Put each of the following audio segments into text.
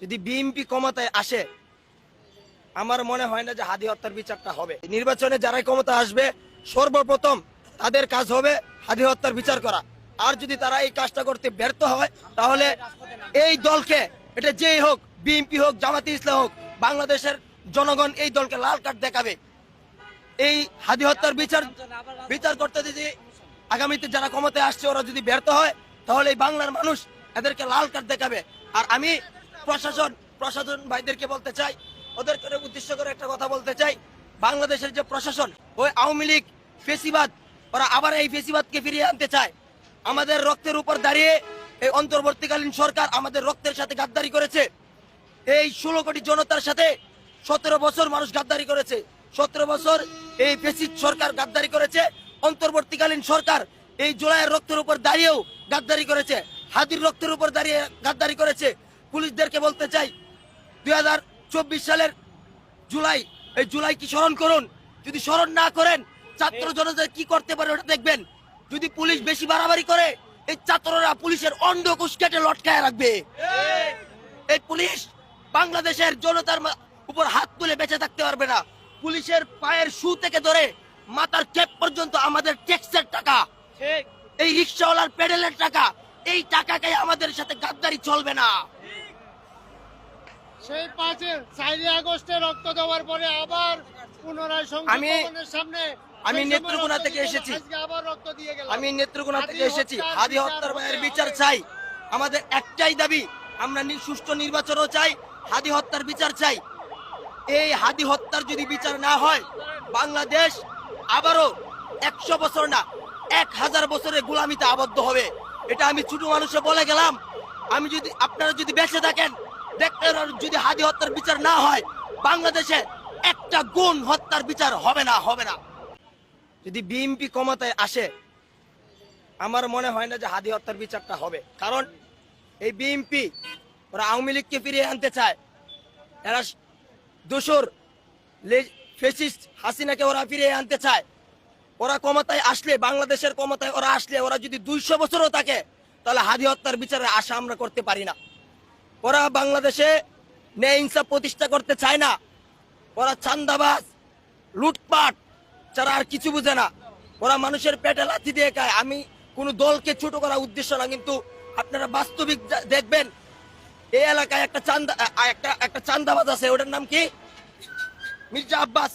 যদি বিএনপি ক্ষমতায় আসে, আমার মনে হয় না যে হাদি হত্যার বিচারটা হবে। নির্বাচনে যারাই ক্ষমতা আসবে, সর্বপ্রথম তাদের কাজ হবে হাদি হত্যার বিচার করা। আর যদি তারা এই কাজটা করতে ব্যর্থ হয়, তাহলে এই দলকে, এটা যেই হোক, বিএনপি হোক, জামাতে ইসলাম হোক, বাংলাদেশের জনগণ এই দলকে লাল কার্ড দেখাবে। এই হাদি হত্যার বিচার বিচার করতে যদি আগামীতে যারা ক্ষমতায় আসছে, ওরা যদি ব্যর্থ হয়, তাহলে এই বাংলার মানুষ এদেরকে লাল কার্ড দেখাবে। আর আমি প্রশাসন প্রশাসন ভাইদেরকে বলতে চাই, ওদের করে উদ্দেশ্য করে একটা কথা বলতে চাই। বাংলাদেশের যে প্রশাসন, ওই আওয়ামী লীগ, ফেসিবাদ, ওরা আবার এই ফেসিবাদকে ফিরিয়ে আনতে চায়। আমাদের রক্তের উপর দাঁড়িয়ে এই অন্তর্বর্তীকালীন সরকার আমাদের রক্তের সাথে গাদ্দারি করেছে। এই ষোলো কোটি জনতার সাথে সতেরো বছর মানুষ গাদ্দারি করেছে। সতেরো বছর এই ফেসিদ সরকার গাদ্দারি করেছে। অন্তর্বর্তীকালীন সরকার এই জুলাইয়ের রক্তের উপর দাঁড়িয়েও গাদ্দারি করেছে। হাদির রক্তের উপর দাঁড়িয়ে গাদ্দারি করেছে। পুলিশদেরকে বলতে চাই দুই সালের জুলাই এই জুলাই কি স্মরণ করুন। যদি স্মরণ না করেন ছাত্র জনতা কি করতে পারে ওটা দেখবেন। যদি পুলিশ বেশি বাড়াবাড়ি করে এই ছাত্ররা পুলিশের অন্ধ কুশকেটে লটকায় রাখবে। এই পুলিশ বাংলাদেশের জনতার উপর হাত তুলে বেঁচে থাকতে পারবে না। পুলিশের পায়ের শু থেকে ধরে মাথার কেপ পর্যন্ত আমাদের ট্যাক্সের টাকা। এই রিক্সাওয়ালার পেডেলের টাকা এই টাকাকে আমাদের সাথে গাদ্দারি চলবে না। সেই পাঁচে চারই আগস্টে রক্ত দেওয়ার পরে আবার পুনরায় আমি- সামনে আমি নেত্রকোনা থেকে এসেছি। আমি নেত্রকোনা থেকে এসেছি। হাদি হত্যার ভাইয়ের বিচার চাই। আমাদের একটাই দাবি আমরা সুষ্ঠু নির্বাচনও চাই হাদি হত্যার বিচার চাই। এই হাদি হত্যার যদি বিচার না হয় বাংলাদেশ আবারও একশো বছর না এক হাজার বছরের গোলামিতে আবদ্ধ হবে। এটা আমি ছোট মানুষে বলে গেলাম। আমি যদি আপনারা যদি বেঁচে থাকেন যদি হাদি হত্যার বিচার না হয়, বাংলাদেশে একটা গুণ হত্যার বিচার হবে না হবে না। যদি বিএনপি ক্ষমতায় আসে, আমার মনে হয় না যে হাদি হত্যার বিচারটা হবে। কারণ এই বিএনপি ওরা আওয়ামী লীগকে ফিরিয়ে আনতে চায়। এরা দোসর ফেসিস্ট হাসিনাকে ওরা ফিরিয়ে আনতে চায়। ওরা ক্ষমতায় আসলে, বাংলাদেশের ক্ষমতায় ওরা আসলে, ওরা যদি দুইশো বছরও থাকে, তাহলে হাদি হত্যার বিচারের আশা আমরা করতে পারি না। ওরা বাংলাদেশে ন্যায় ইনসাফ প্রতিষ্ঠা করতে চায় না। ওরা চান্দাবাজ, লুটপাট, যারা আর কিছু বুঝে না। ওরা মানুষের পেটে লাথি দিয়ে খায়। আমি কোনো দলকে ছোট করার উদ্দেশ্য না, কিন্তু আপনারা বাস্তবিক দেখবেন, এই এলাকায় একটা চান্দা একটা একটা চান্দাবাজ আছে। ওটার নাম কি? মির্জা আব্বাস।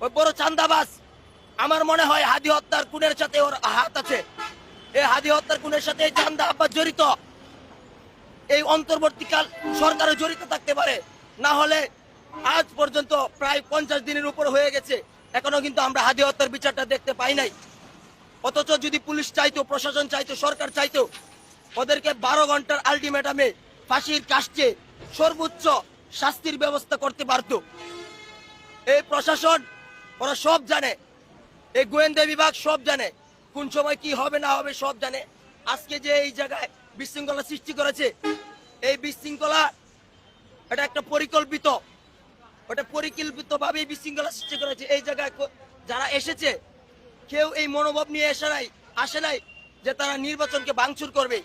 ওই বড় চান্দাবাজ। আমার মনে হয় হাদি হত্যার খুনের সাথে ওর হাত আছে। এই হাদি হত্যার খুনের সাথে চান্দা আব্বাস জড়িত। এই অন্তর্বর্তীকাল সরকারও জড়িত থাকতে পারে। না হলে আজ পর্যন্ত প্রায় পঞ্চাশ দিনের উপর হয়ে গেছে। এখনও কিন্তু আমরা হাদি হত্যার বিচারটা দেখতে পাই নাই। অথচ যদি পুলিশ চাইতো, প্রশাসন চাইতো, সরকার চাইতো, ওদেরকে বারো ঘণ্টার আলটিমেটামে ফাঁসির কাস্টে সর্বোচ্চ শাস্তির ব্যবস্থা করতে পারতো। এই প্রশাসন, ওরা সব জানে। এই গোয়েন্দা বিভাগ সব জানে। কোন সময় কি হবে, না হবে সব জানে। আজকে যে এই জায়গায় বিশৃঙ্খলা সৃষ্টি করেছে এই বিশৃঙ্খলা এটা একটা পরিকল্পিত, ওটা ভাবে বিশৃঙ্খলা সৃষ্টি করেছে। এই জায়গায় যারা এসেছে, কেউ এই মনোভাব নিয়ে এসে নাই, আসে নাই যে তারা নির্বাচনকে ভাঙচুর করবে।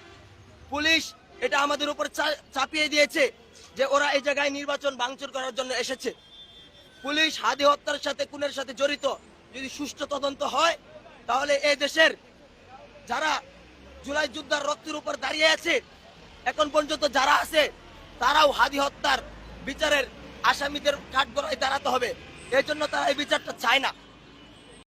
পুলিশ এটা আমাদের উপর চাপিয়ে দিয়েছে যে ওরা এই জায়গায় নির্বাচন ভাঙচুর করার জন্য এসেছে। পুলিশ হাদি হত্যার সাথে খুনের সাথে জড়িত, যদি সুষ্ঠু তদন্ত হয়, তাহলে এই দেশের যারা জুলাই যুদ্ধার রক্তের উপর দাঁড়িয়ে আছে এখন পর্যন্ত যারা আছে, তারাও হাদি হত্যার বিচারের আসামিদের কাঠগড়ায় দাঁড়াতে হবে। এই জন্য তারা এই বিচারটা চায় না।